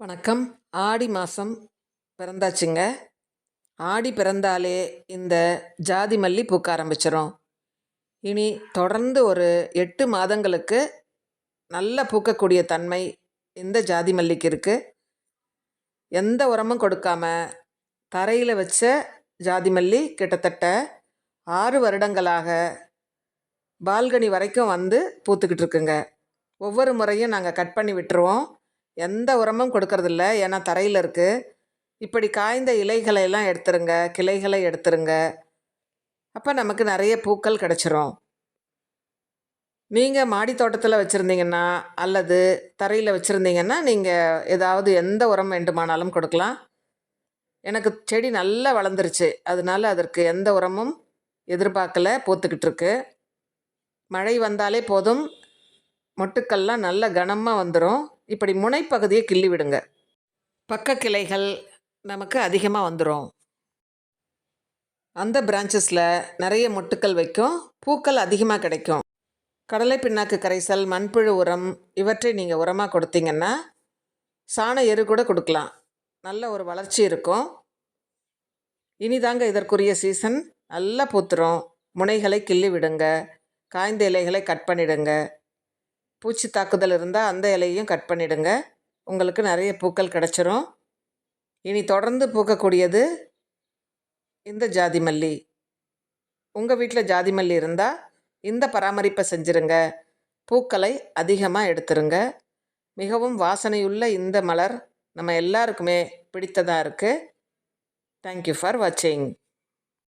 வணக்கம். ஆடி மாதம் பிறந்தாச்சுங்க. ஆடி பிறந்தாலே இந்த ஜாதி மல்லி பூக்க ஆரம்பிச்சிடும் இனி தொடர்ந்து ஒரு எட்டு மாதங்களுக்கு நல்ல பூக்கக்கூடிய தன்மை இந்த ஜாதி மல்லிக்கு இருக்குது எந்த உரமும் கொடுக்காம தரையில் வச்ச ஜாதி மல்லி கிட்டத்தட்ட ஆறு வருடங்களாக பால்கனி வரைக்கும் வந்து பூத்துக்கிட்டு இருக்குங்க. ஒவ்வொரு முறையும் நாங்கள் கட் பண்ணி விட்டுருவோம். எந்த உரமும் கொடுக்கறதில்ல. ஏன்னா தரையில் இருக்குது இப்படி காய்ந்த இலைகளை எல்லாம் எடுத்துருங்க. கிளைகளை எடுத்துருங்க. அப்போ நமக்கு நிறைய பூக்கள் கிடச்சிரும். நீங்கள் மாடி தோட்டத்தில் வச்சுருந்தீங்கன்னா அல்லது தரையில் வச்சுருந்தீங்கன்னா நீங்கள் ஏதாவது எந்த உரம் வேண்டுமானாலும் கொடுக்கலாம். எனக்கு செடி நல்லா வளர்ந்துருச்சு. அதனால அதற்கு எந்த உரமும் எதிர்பார்க்கல. பூத்துக்கிட்டு இருக்கு. மழை வந்தாலே போதும். மொட்டுக்கள்லாம் நல்ல கனமாக வந்துடும் இப்படி முனைப்பகுதியை கிள்ளி விடுங்க பக்க கிளைகள் நமக்கு அதிகமாக வந்துடும் அந்த பிரான்ச்சஸில் நிறைய மொட்டுக்கள் வைக்கும். பூக்கள் அதிகமாக கிடைக்கும். கடலை பின்னாக்கு கரைசல் மண்புழு உரம் இவற்றை நீங்கள் உரமாக கொடுத்தீங்கன்னா சாண எரு கூட கொடுக்கலாம். நல்ல ஒரு வளர்ச்சி இருக்கும். இனிதாங்க இதற்குரிய சீசன் நல்லா பூத்துரும். முனைகளை கிள்ளி விடுங்க காய்ந்த இலைகளை கட் பண்ணிடுங்க. பூச்சி தாக்குதல் இருந்தால் அந்த இலையையும் கட் பண்ணிடுங்க. உங்களுக்கு நிறைய பூக்கள் கிடச்சிரும். இனி தொடர்ந்து பூக்கக்கூடியது இந்த ஜாதி மல்லி. உங்கள் வீட்டில் ஜாதி மல்லி இருந்தால் இந்த பராமரிப்பை செஞ்சுருங்க. பூக்களை அதிகமாக எடுத்துருங்க. மிகவும் வாசனையுள்ள இந்த மலர் நம்ம எல்லாருக்குமே பிடித்ததாக இருக்குது தேங்க்யூ ஃபார் வாட்சிங்